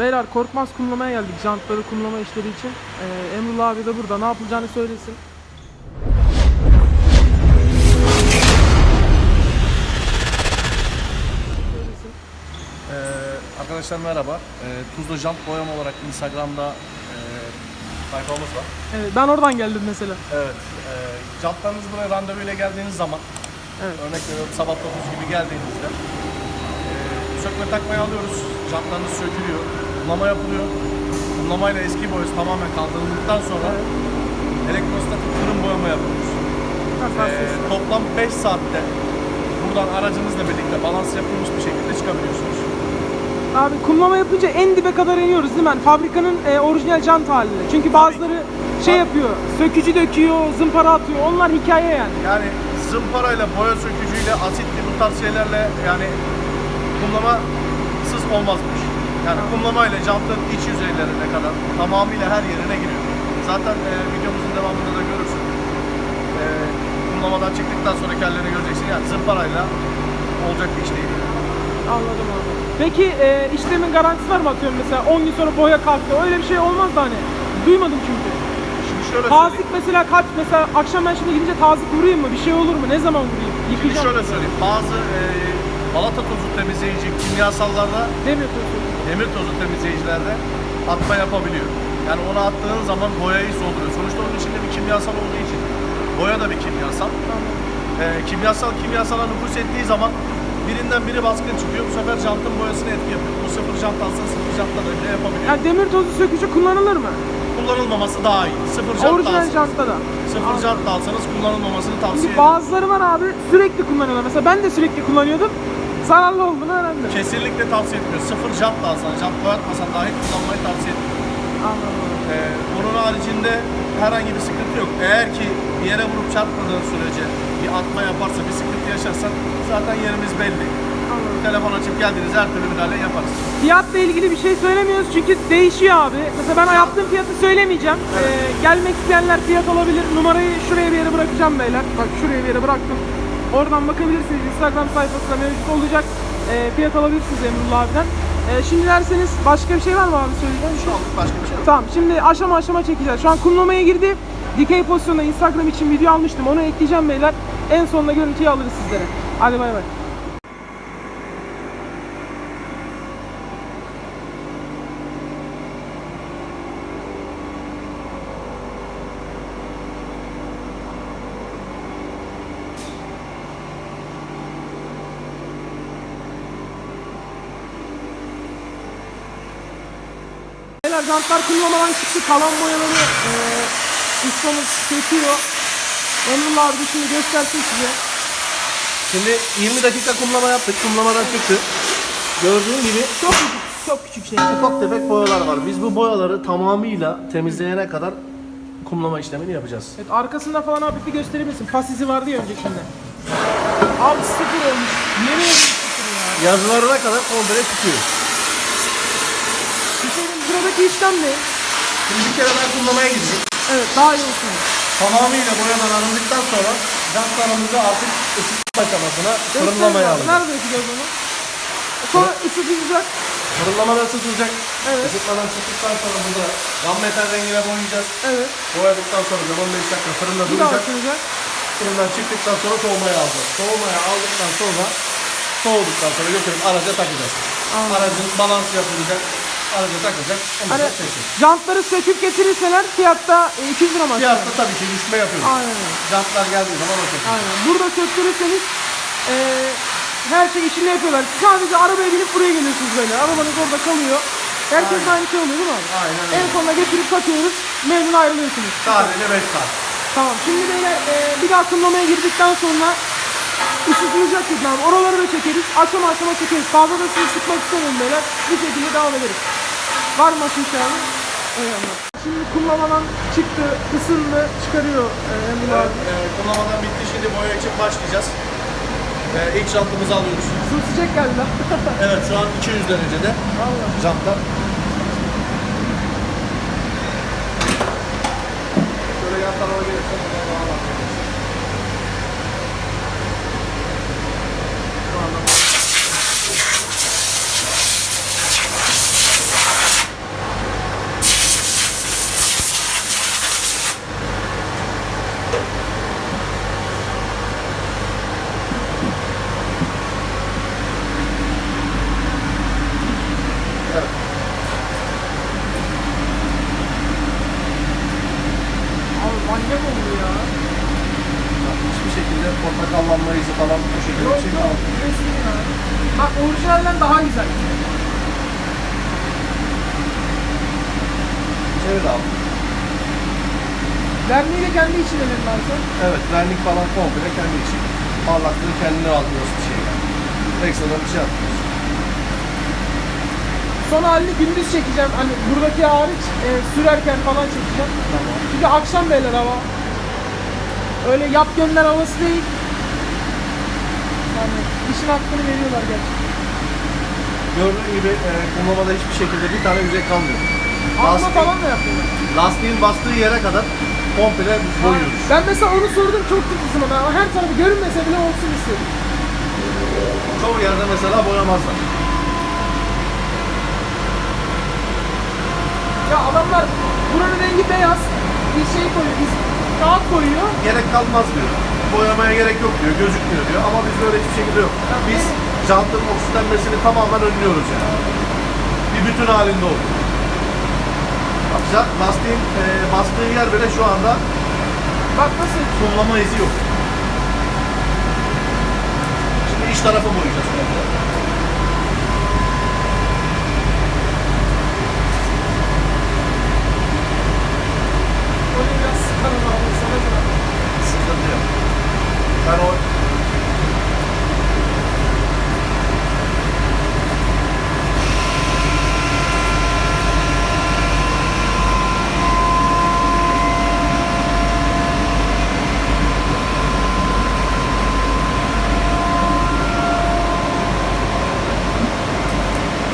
Beyler korkmaz kumlamaya geldik jantları kumlama işleri için. Ee, Emrullah abi de burada ne yapılacağını söylesin. Ee, arkadaşlar merhaba. Ee, Tuzla Jant Boyama olarak Instagram'da e, sayfamız var. Evet, ben oradan geldim mesela. Evet. E, jantlarınız buraya randevuyla geldiğiniz zaman Evet. örnek veriyorum sabah 9 gibi geldiğinizde e, sökme takmayı alıyoruz. Jantlarınız sökülüyor. Kumlama yapılıyor. Kumlamayla eski boyası tamamen kaldırıldıktan sonra elektrostatik fırın boyama yapıyoruz. Ee, toplam 5 saatte buradan aracınızla birlikte balans yapılmış bir şekilde çıkabiliyorsunuz. Abi kumlama yapınca en dibe kadar iniyoruz değil mi? Yani fabrikanın e, orijinal jant haline. Çünkü bazıları şey yapıyor, sökücü döküyor, zımpara atıyor. Onlar hikaye yani. Yani zımparayla, boya sökücüyle, asitli bu tarz şeylerle yani kumlamasız olmazmış. Yani kumlamayla jantın iç yüzeylerine kadar tamamıyla her yerine giriyor. Zaten e, videomuzun devamında da görürsün. E, kumlamadan çıktıktan sonra kellerini göreceksin. Yani zımparayla olacak bir iş değil. Anladım abi. Peki e, işlemin garantisi var mı atıyorum mesela 10 gün sonra boya kalktı öyle bir şey olmaz da hani. Duymadım çünkü. Şimdi şöyle Tazik söyleyeyim. mesela kaç mesela akşam ben şimdi gidince tazik vurayım mı? Bir şey olur mu? Ne zaman vurayım? Şimdi Yıkayacağım. şöyle söyleyeyim. Bazı e, balata tozu temizleyici kimyasallarda Demir tozu. Demir tozu temizleyicilerde atma yapabiliyor. Yani onu attığın zaman boyayı solduruyor. Sonuçta onun içinde bir kimyasal olduğu için boya da bir kimyasal. Ee, kimyasal kimyasala nüfus ettiği zaman birinden biri baskın çıkıyor. Bu sefer jantın boyasına etki yapıyor. Bu sıfır jant alsa sıfır jantta da bile yapabiliyor. Yani demir tozu sökücü kullanılır mı? Kullanılmaması daha iyi. Sıfır jant da Orijinal jantta da. sıfır jant alsanız kullanılmamasını tavsiye Şimdi ederim. bazıları var abi sürekli kullanıyorlar. Mesela ben de sürekli kullanıyordum. Zararlı olduğunu öğrendim. Kesinlikle tavsiye etmiyorum. Sıfır jant da alsan, jant boyatmasan dahi kullanmayı tavsiye etmiyorum. Anladım. Ee, onun haricinde herhangi bir sıkıntı yok. Eğer ki bir yere vurup çarpmadığın sürece bir atma yaparsa, bir sıkıntı yaşarsan zaten yerimiz belli. Anladım. Telefon açıp geldiniz her türlü müdahale yaparız. Fiyatla ilgili bir şey söylemiyoruz çünkü değişiyor abi. Mesela ben yaptığım fiyatı söylemeyeceğim. Ee, gelmek isteyenler fiyat alabilir. Numarayı şuraya bir yere bırakacağım beyler. Bak şuraya bir yere bıraktım. Oradan bakabilirsiniz. Instagram sayfasında mevcut olacak. Ee, fiyat alabilirsiniz Emrullah abiden. Ee, şimdi derseniz başka bir şey var mı abi söyleyeceğim? Şu anlık başka bir şey yok. Tamam şimdi aşama aşama çekeceğiz. Şu an kumlamaya girdi. Dikey pozisyonda Instagram için video almıştım. Onu ekleyeceğim beyler. En sonunda görüntüyü alırız sizlere. Hadi bay bay. Beyler jantlar kumlamadan çıktı. Kalan boyaları e, ustamız çekiyor. Emrullah abi şimdi göstersin size. Şimdi 20 dakika kumlama yaptık. Kumlamadan çıktı. Gördüğün gibi Çok küçük, çok küçük şey. ufak tefek boyalar var. Biz bu boyaları tamamıyla temizleyene kadar kumlama işlemini yapacağız. Evet arkasında falan hafif bir gösterebilirsin. Pas izi vardı ya öncekinde. Abi sıfır olmuş. Yeni olmuş sıfır ya. Yazılarına kadar komple çıkıyor. Buradaki işlem ne? Şimdi bir kere ben kumlamaya gideceğim. Evet daha iyi olsun. Tamamıyla boyadan arındıktan sonra jantlarımızı artık ısıtma aşamasına fırınlamaya alacağız. Nerede yapacağız onu? Sonra ısıtılacak. Fırınlamada ısıtılacak. Evet. Isıtmadan çıktıktan sonra burada gam metal rengine boyayacağız. Evet. Boyadıktan sonra da 15 dakika fırında Bir daha duracak. açılacak. Fırından çıktıktan sonra soğumaya alacağız. Soğumaya aldıktan sonra soğuduktan sonra götürüp araca takacağız. Anladım. Aracın balansı yapılacak. Araca takacak. Ondan Hani çekecek. jantları söküp getirirseler fiyatta e, 200 lira mı? Fiyatta tabii ki düşme yapıyoruz. Aynen öyle. Jantlar geldiği zaman o çekiyor. Aynen. Burada söktürürseniz eee her şey içinde yapıyorlar. Sadece arabaya binip buraya geliyorsunuz böyle. Arabanız orada kalıyor. Herkes Aynen. aynı şey oluyor değil mi abi? Aynen En sonunda getirip takıyoruz. Memnun ayrılıyorsunuz. Sadece 5 saat. Tamam. Şimdi böyle eee, bir daha tınlamaya girdikten sonra ısıtılacak abi. Oraları da çekeriz. Aşama aşama çekeriz. Fazla da sizi sıkmak istemiyorum böyle. Bu şekilde devam ederiz. Var mı abi? Eyvallah. Şimdi kumlamadan çıktı, ısındı, çıkarıyor eee Emre abi. E, kullanmadan bitti. Şimdi boya için başlayacağız. E, ilk jantımızı alıyoruz. Su sıcak geldi lan. Evet şu an 200 derecede Vallahi. jantlar. Şöyle yan tarafa gelirsen oradan daha rahat ederiz. Şu anda Filtresi falan bu şekilde Yok bir şey yok ya. Bak orijinalden daha güzel. Çevir abi. Verniği de kendi içinde benim varsa. Evet, vernik falan komple kendi için. Parlaklığı kendine alıyorsun bir şey yani. Ekstradan bir şey atmıyorsun. Son halini gündüz çekeceğim. Hani buradaki hariç e, sürerken falan çekeceğim. Tamam. Çünkü akşam beyler hava. Öyle yap gönder havası değil. Yani işin hakkını veriyorlar gerçekten. Gördüğün gibi e, kumlamada hiçbir şekilde bir tane yüzey kalmıyor. Alma Lastik, falan da yapıyorlar. lastiğin bastığı yere kadar komple boyuyoruz. Ben mesela onu sordum çok tutusun ama her tarafı görünmese bile olsun istedim. Çoğu yerde mesela boyamazlar. Ya adamlar buranın rengi beyaz. Bir şey koyuyor, biz kağıt koyuyor. Gerek kalmaz diyor. Boyamaya gerek yok diyor, gözükmüyor diyor. Ama bizde öyle hiçbir şekilde yok. Biz jantın oksitlenmesini tamamen önlüyoruz yani. Bir bütün halinde olur. Bak jant- lastiğin e, bastığı yer bile şu anda Bak nasıl kumlama izi yok. Şimdi iç tarafı boyayacağız. komple. Orayı biraz sıkalım abi sana göre. Sıkıntı yok. Ben o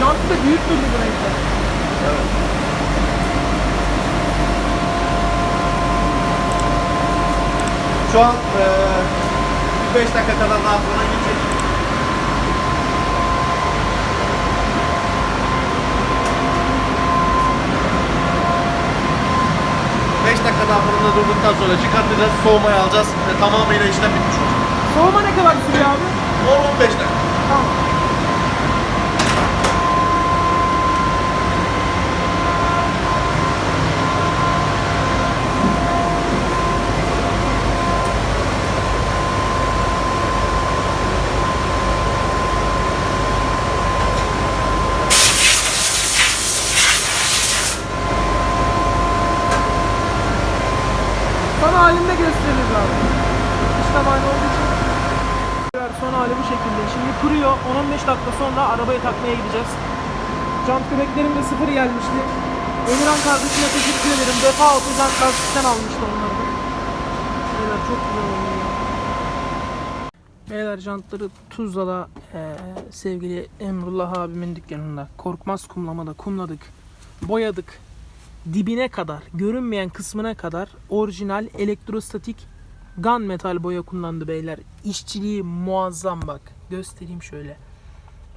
Jantı da büyük durdu bu renkte. Evet. Şu an eee 5 dakika kadar daha sonra gidecek. Beş dakika daha fırında durduktan sonra çıkartacağız, soğumaya alacağız ve tamamıyla işlem bitmiş olacak. Soğuma ne kadar sürüyor abi? 10-15 dakika. Tamam. Son halinde gösteririz abi. İşlem aynı olduğu için. Son hali bu şekilde. Şimdi kuruyor. 10-15 dakika sonra arabayı takmaya gideceğiz. Jant göbeklerim de sıfır gelmişti. Emirhan kardeşime teşekkür ederim. Defa 30 jant lastikten almıştı onları. Beyler çok güzel oldu ya. Beyler jantları Tuzla'da eee, sevgili Emrullah abimin dükkanında Korkmaz kumlamada kumladık. Boyadık. Dibine kadar, görünmeyen kısmına kadar orijinal elektrostatik gun metal boya kullandı beyler. İşçiliği muazzam bak. Göstereyim şöyle.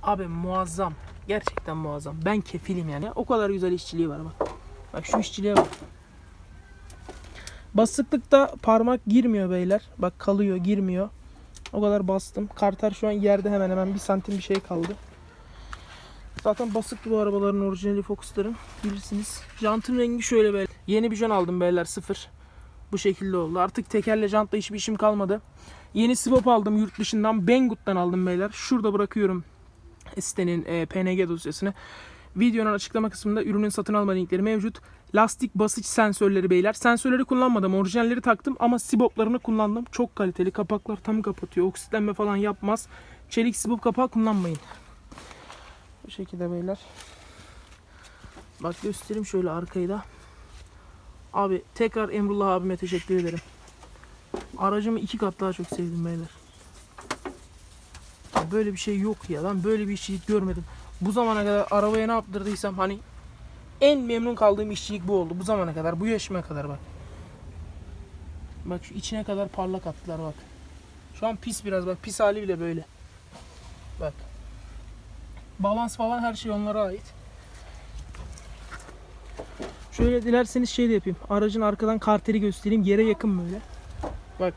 Abi muazzam. Gerçekten muazzam. Ben kefilim yani. O kadar güzel işçiliği var bak. Bak şu işçiliğe bak. Basıklıkta parmak girmiyor beyler. Bak kalıyor girmiyor. O kadar bastım. Karter şu an yerde hemen hemen bir santim bir şey kaldı. Zaten basıktı bu arabaların orijinali Focus'ların. Bilirsiniz. Jantın rengi şöyle böyle. Yeni bir jant aldım beyler sıfır. Bu şekilde oldu. Artık tekerle jantla hiçbir işim kalmadı. Yeni swap aldım yurt dışından. Banggood'dan aldım beyler. Şurada bırakıyorum sitenin e, PNG dosyasını. Videonun açıklama kısmında ürünün satın alma linkleri mevcut. Lastik basınç sensörleri beyler. Sensörleri kullanmadım. Orijinalleri taktım ama siboplarını kullandım. Çok kaliteli. Kapaklar tam kapatıyor. Oksitlenme falan yapmaz. Çelik sibop kapağı kullanmayın. Bu şekilde beyler. Bak göstereyim şöyle arkayı da. Abi tekrar Emrullah abime teşekkür ederim. Aracımı iki kat daha çok sevdim beyler. Böyle bir şey yok ya. Ben böyle bir işçilik görmedim. Bu zamana kadar arabaya ne yaptırdıysam hani en memnun kaldığım işçilik bu oldu. Bu zamana kadar. Bu yaşıma kadar bak. Bak şu içine kadar parlak attılar bak. Şu an pis biraz bak. Pis hali bile böyle. Bak. Balans falan her şey onlara ait. Şöyle dilerseniz şey de yapayım. Aracın arkadan karteri göstereyim. Yere yakın böyle. Bak.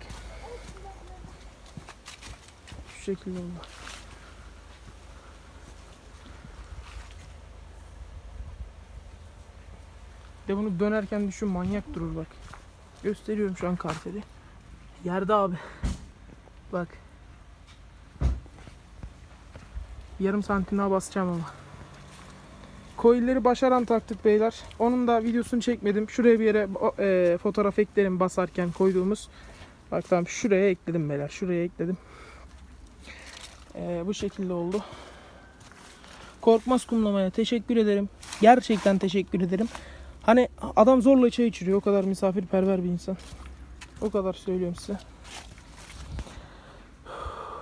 Şu şekilde oldu. De bunu dönerken düşün manyak durur bak. Gösteriyorum şu an karteri. Yerde abi. Bak. Yarım santim daha basacağım ama. Coil'leri başaran taktık beyler. Onun da videosunu çekmedim. Şuraya bir yere e, fotoğraf eklerim basarken koyduğumuz. Bak tamam şuraya ekledim beyler. Şuraya ekledim. E, bu şekilde oldu. Korkmaz kumlamaya teşekkür ederim. Gerçekten teşekkür ederim. Hani adam zorla çay içiriyor. O kadar misafirperver bir insan. O kadar söylüyorum size.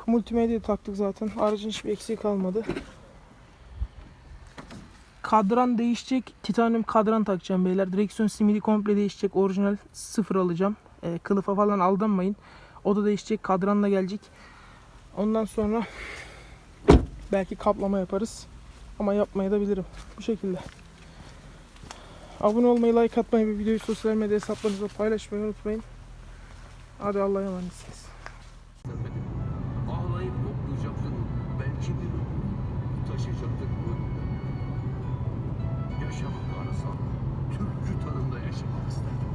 Multimedya taktık zaten. Aracın hiçbir eksiği kalmadı. Kadran değişecek. Titanium kadran takacağım beyler. Direksiyon simidi komple değişecek. Orijinal sıfır alacağım. E, kılıfa falan aldanmayın. O da değişecek. Kadranla gelecek. Ondan sonra belki kaplama yaparız. Ama yapmaya da bilirim. Bu şekilde. Abone olmayı, like atmayı ve videoyu sosyal medya hesaplarınızda paylaşmayı unutmayın. Hadi Allah'a emanetsiniz. Ağlayıp yoklayacaktın. Belki bir taşıyacaktın bu. Yaşamak arasam Türkçü tanımda yaşamak isterdim.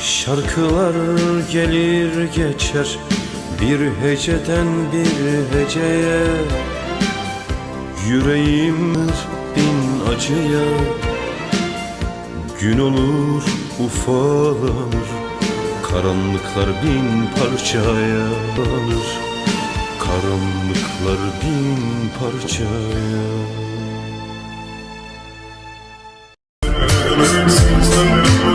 Şarkılar gelir geçer bir heceden bir heceye. Yüreğim bin acıya Gün olur ufalanır Karanlıklar bin parçaya alır Karanlıklar bin parçaya Season